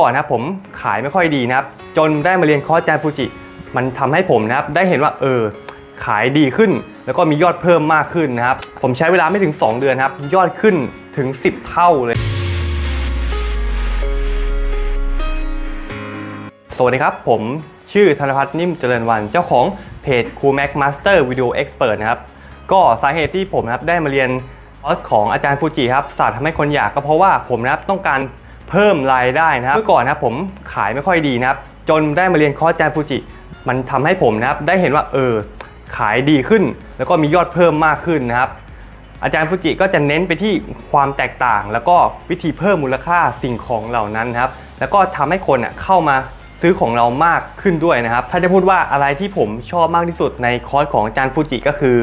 ก่อนนะผมขายไม่ค่อยดีนะครับ จนได้มาเรียนคอร์สอาจารย์ฟูจิ มันทำให้ผมนะครับได้เห็นว่าเออขายดีขึ้น แล้วก็มียอดเพิ่มมากขึ้นนะครับ ผมใช้เวลาไม่ถึง 2 เดือนครับ ยอดขึ้นถึง 10 เท่าเลย สวัสดีครับ ผมชื่อธนพัฒน์นิ่มเจริญวัน เจ้าของเพจครูแม็กมาสเตอร์วิดีโอเอ็กซ์เพรสนะครับ ก็สาเหตุที่ผมนะครับได้มาเรียนคอร์สของอาจารย์ฟูจิครับศาสตร์ทำให้คนอยากก็เพราะว่าผมนะครับต้องการ เพิ่มรายได้นะครับเมื่อก่อนนะผมขายไม่ค่อยดีนะครับ จนได้มาเรียนคอร์สอาจารย์ฟูจิ มันทำให้ผมนะครับได้เห็นว่าเออขายดีขึ้น แล้วก็มียอดเพิ่มมากขึ้นนะครับ อาจารย์ฟูจิก็จะเน้นไปที่ความแตกต่าง แล้วก็วิธีเพิ่มมูลค่าสิ่งของเหล่านั้นนะครับ แล้วก็ทำให้คนอะเข้ามาซื้อของเรามากขึ้นด้วยนะครับ ถ้าจะพูดว่าอะไรที่ผมชอบมากที่สุดในคอร์สของอาจารย์ฟูจิก็คือ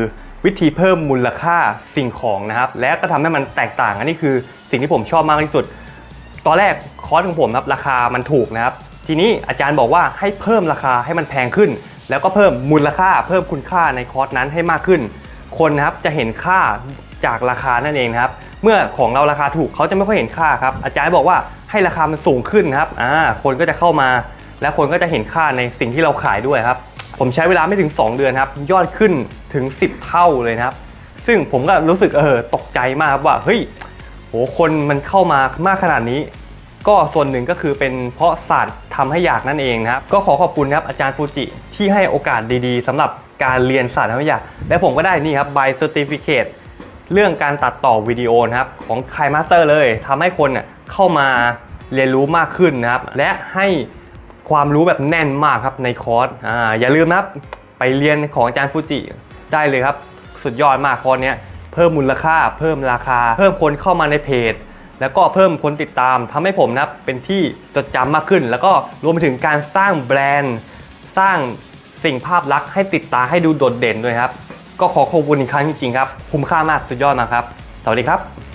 วิธีเพิ่มมูลค่าสิ่งของนะครับ และก็ทำให้มันแตกต่างอันนี้คือสิ่งที่ผมชอบมากที่สุด ตอนแรกคอร์สของผมครับราคามันถูกนะครับ ทีนี้อาจารย์บอกว่าให้เพิ่มราคาให้มันแพงขึ้น แล้วก็เพิ่มมูลค่า เพิ่มคุณค่าในคอร์สนั้นให้มากขึ้น คนนะครับจะเห็นค่าจากราคานั่นเองครับ เมื่อของเราราคาถูกเขาจะไม่ค่อยเห็นค่าครับ อาจารย์บอกว่าให้ราคามันสูงขึ้นครับอ่าคนก็จะเข้ามา และคนก็จะเห็นค่าในสิ่งที่เราขายด้วยครับ ผมใช้เวลาไม่ถึง 2 เดือนครับ ยอดขึ้นถึง 10 เท่าเลยนะครับ ซึ่งผมก็รู้สึกเออตกใจมากครับว่าเฮ้ยโหคนมันเข้ามามากขนาดนี้ ก็ส่วนหนึ่งก็คือเป็นเพราะศาสตร์ทำให้อยากนั่นเองนะครับ ก็ขอขอบคุณครับอาจารย์ฟูจิที่ให้โอกาสดีๆสำหรับการเรียนศาสตร์ทำให้อยาก และผมก็ได้นี่ครับใบเซอร์ติฟิเคตเรื่องการตัดต่อวิดีโอนะครับของคายมาสเตอร์เลยทำให้คนเน่ยเข้ามาเรียนรู้มากขึ้นนะครับ และให้ความรู้แบบแน่นมากครับในคอร์สอ่าอย่าลืมนะครับไปเรียนของอาจารย์ฟูจิได้เลยครับ สุดยอดมากคอร์สเนี้ยเพิ่มมูลค่า เพิ่มราคา เพิ่มคนเข้ามาในเพจ แล้วก็เพิ่มคนติดตามทำให้ผมนะเป็นที่จดจำมากขึ้น แล้วก็รวมไปถึงการสร้างแบรนด์ สร้างสิ่งภาพลักษณ์ให้ติดตาให้ดูโดดเด่นด้วยครับ ก็ขอขอบคุณอีกครั้งจริงๆครับ คุ้มค่ามากสุดยอดมากครับ สวัสดีครับ